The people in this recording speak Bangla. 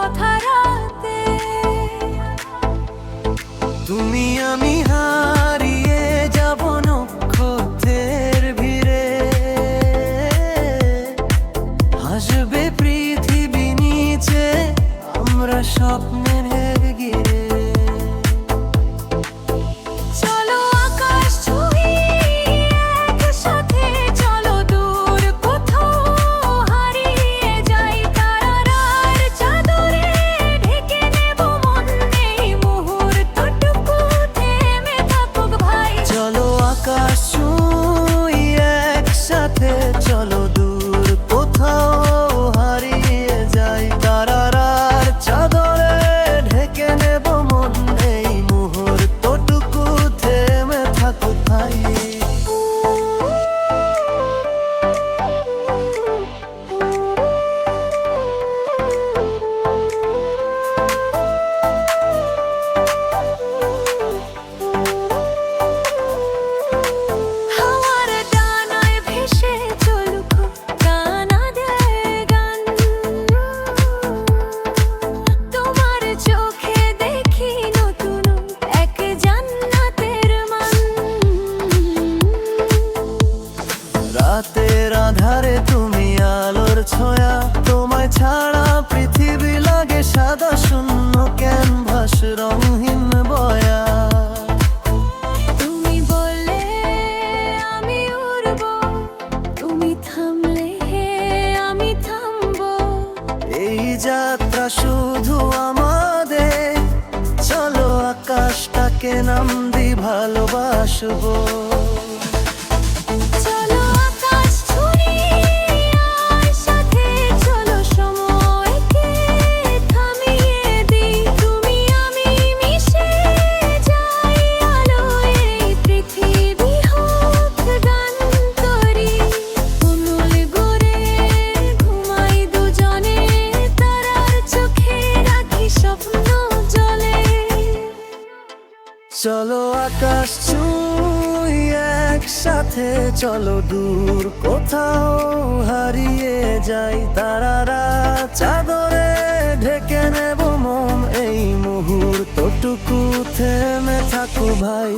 কথা তুমি আমি হারিয়ে যাব নক্ষত্রের ভিড়ে। হাসবে পৃথিবী নিচে আমরা স্বপ্নের আধারে তুমি আলোর ছোঁয়া। তোমায় ছাড়া পৃথিবী লাগে সাদা শূন্য ক্যানভাস রঙহীন বয়া। তুমি বললে আমি উড়ব তুমি থামলে আমি থামবো। এই যাত্রা শুধু আমাদের চলো আকাশটাকে নাম দি ভালোবাসবো। চলো আকাশ ছুঁই একসাথে, চলো দূর কোথাও হারিয়ে যাই তারারা। চাদরে ঢেকে নেব মন এই মুহূর্তটুকু, থেমে থাকু ভাই।